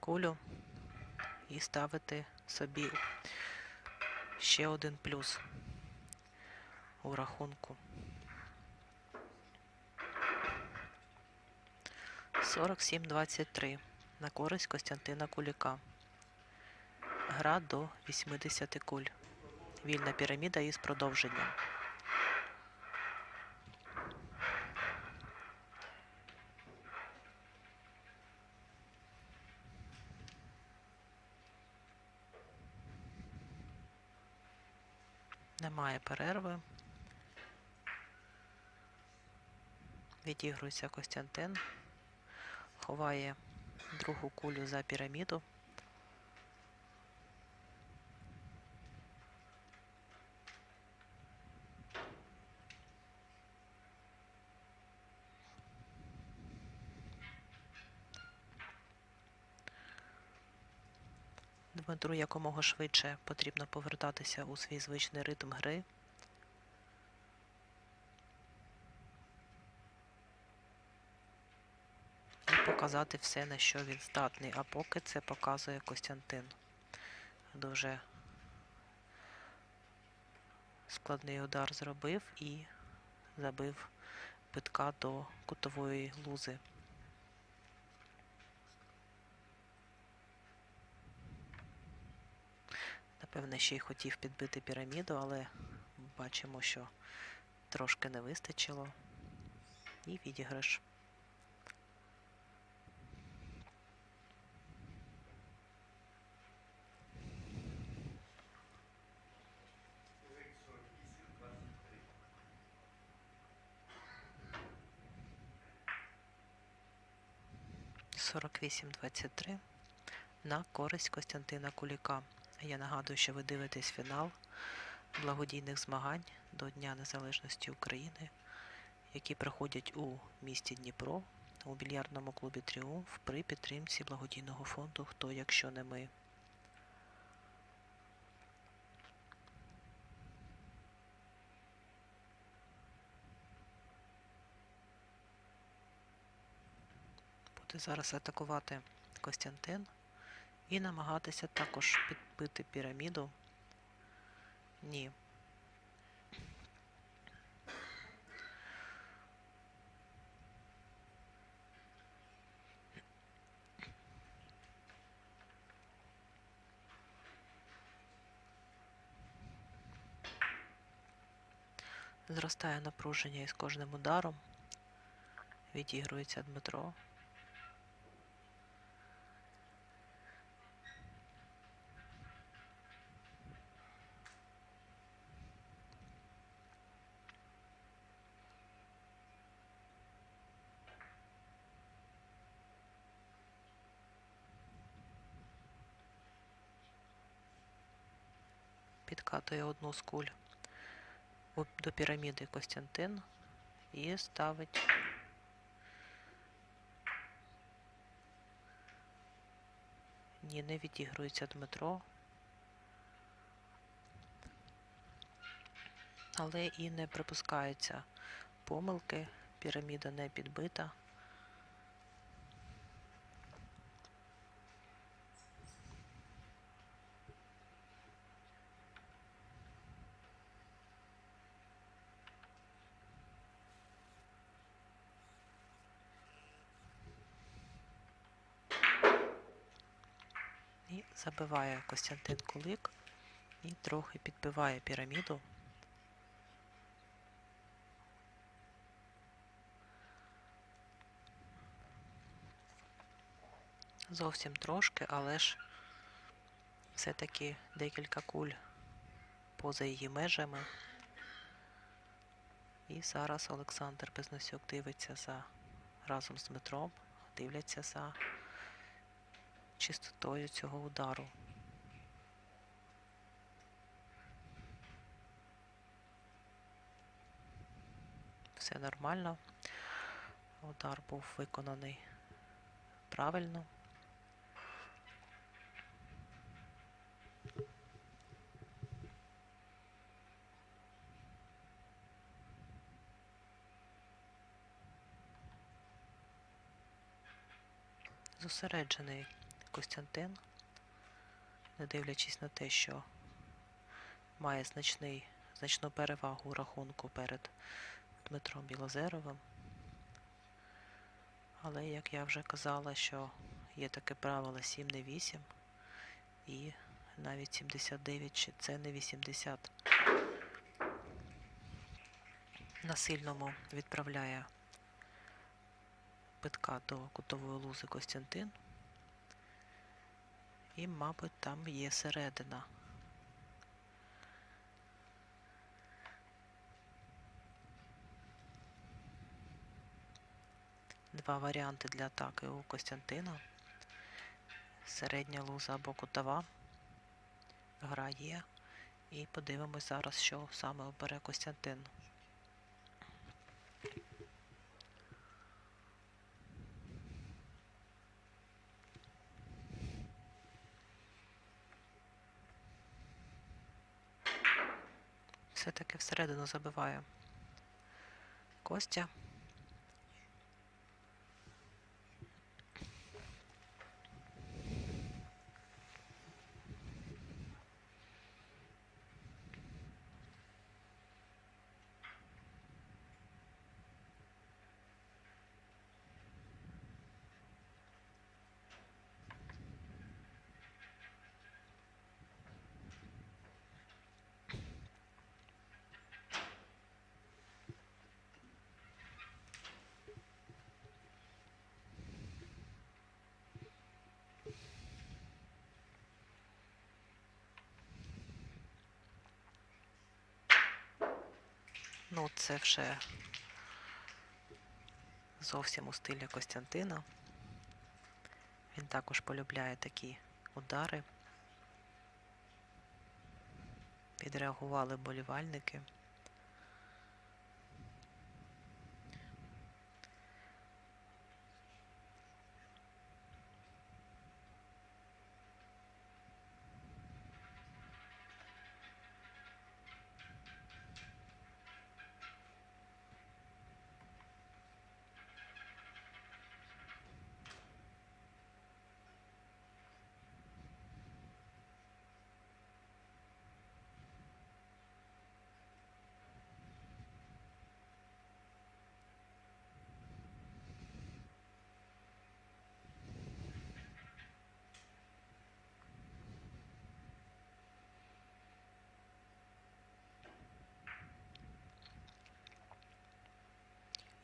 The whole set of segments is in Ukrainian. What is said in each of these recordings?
кулю і ставити собі ще один плюс у рахунку. 47-23 на користь Костянтина Куліка. Гра до 80 куль. Вільна піраміда із продовженням. Немає перерви. Відігрується Костянтин. Ховає другу кулю за піраміду. Дмитру якомога швидше потрібно повертатися у свій звичний ритм гри. І показати все, на що він здатний. А поки це показує Костянтин. Дуже складний удар зробив і забив битка до кутової лузи. Напевне, ще й хотів підбити піраміду, але бачимо, що трошки не вистачило. І відіграш. Сорок вісім двадцять три на користь Костянтина Куліка. Я нагадую, що ви дивитесь фінал благодійних змагань до Дня Незалежності України, які проходять у місті Дніпро у більярдному клубі Тріумф при підтримці благодійного фонду Хто, якщо не ми. Буде зараз атакувати Костянтин і намагатися також підбити піраміду. Ні. Зростає напруження із кожним ударом. Відігрується Дмитро. Підкатує одну з куль до піраміди Костянтин і ставить Ні, не відігрується Дмитро. Але і не припускаються помилки. Піраміда не підбита. Забиває Костянтин Кулик і трохи підбиває піраміду. Зовсім трошки, але ж все-таки декілька куль поза її межами. І зараз Олександр Безносюк дивиться за разом з Дмитром, дивляться за чистотою цього удару. Все нормально. Удар був виконаний правильно. Зосереджений Костянтин, не дивлячись на те, що має значний, значну перевагу у рахунку перед Дмитром Білозеровим. Але, як я вже казала, що є таке правило 7 не 8 і навіть 79 чи це не 80. На сильному відправляє питка до кутової лузи Костянтин. І, мабуть, там є середина. Два варіанти для атаки у Костянтина. Середня луза або кутова. Гра є. І подивимось зараз, що саме обере Костянтин. Все-таки всередину забиваю. Костя. Ну, це вже зовсім у стилі Костянтина. Він також полюбляє такі удари. Відреагували болівальники.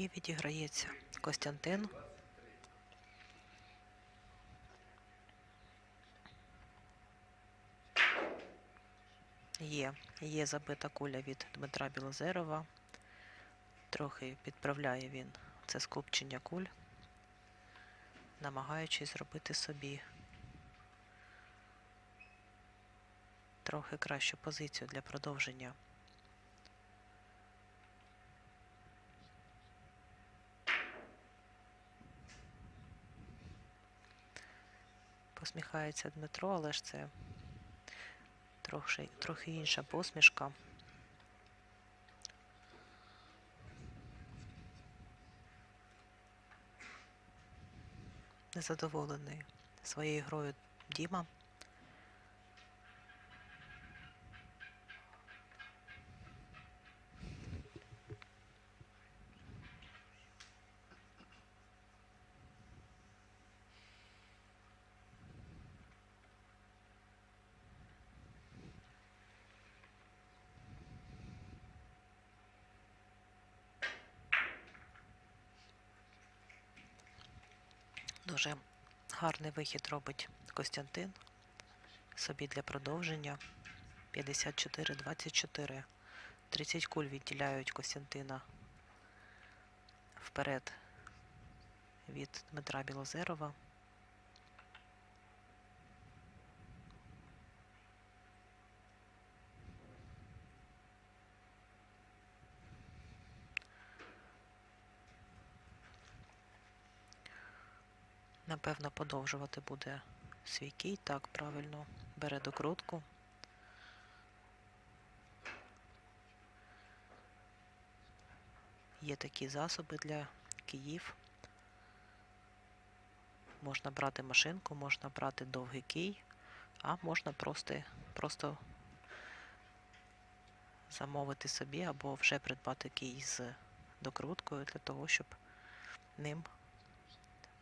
І відіграється Костянтин. Є, є забита куля від Дмитра Білозерова. Трохи підправляє він це скупчення куль, намагаючись зробити собі трохи кращу позицію для продовження. Посміхається Дмитро, але ж це трохи, трохи інша посмішка. Незадоволений своєю грою Діма. Дуже гарний вихід робить Костянтин собі для продовження. 54-24. 30 куль відділяють Костянтина вперед від Дмитра Білозерова. Напевно, подовжувати буде свій кій. Так, правильно, бере докрутку. Є такі засоби для київ. Можна брати машинку, можна брати довгий кій, а можна просто, просто замовити собі або вже придбати кій з докруткою для того, щоб ним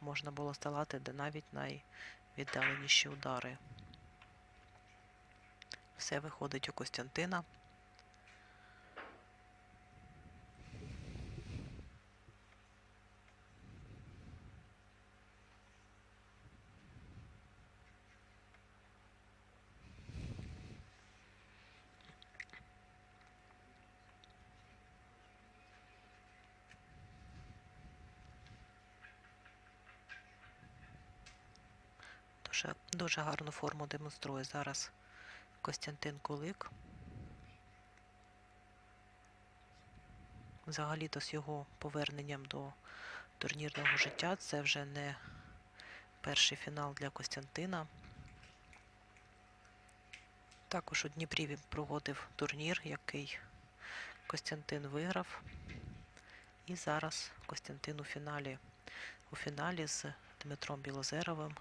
можна було сталати навіть найвіддаленіші удари. Все виходить у Костянтина. Дуже, дуже гарну форму демонструє зараз Костянтин Кулик. Взагалі-то з його поверненням до турнірного життя це вже не перший фінал для Костянтина. Також у Дніпрі він проводив турнір, який Костянтин виграв. І зараз Костянтин у фіналі. У фіналі з Дмитром Білозеровим,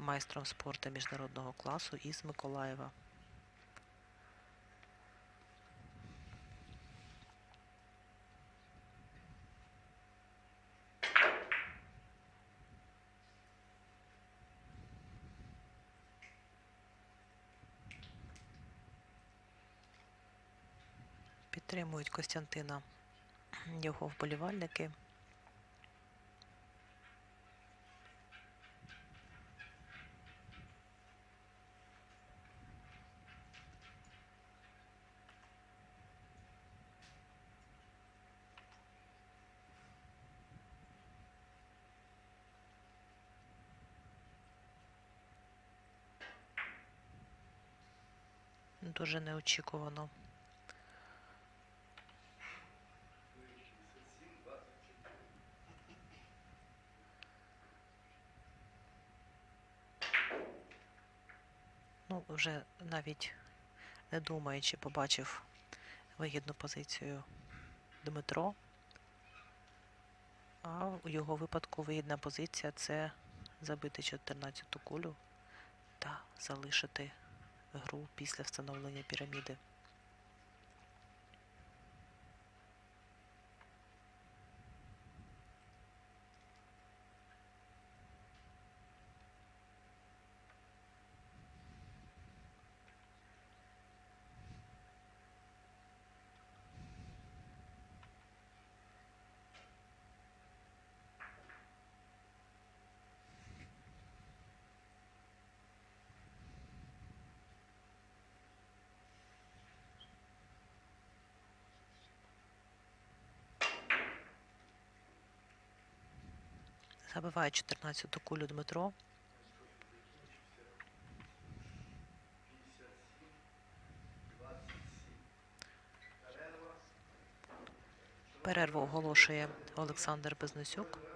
майстром спорту міжнародного класу із Миколаєва. Підтримують Костянтина його вболівальники. Дуже неочікувано. Ну, вже навіть не думаючи, побачив вигідну позицію Дмитро. А у його випадку вигідна позиція це забити 14-ту кулю та залишити гру після встановлення піраміди. Забиває 14-ту кулю Дмитро. Перерву оголошує Олександр Безносюк.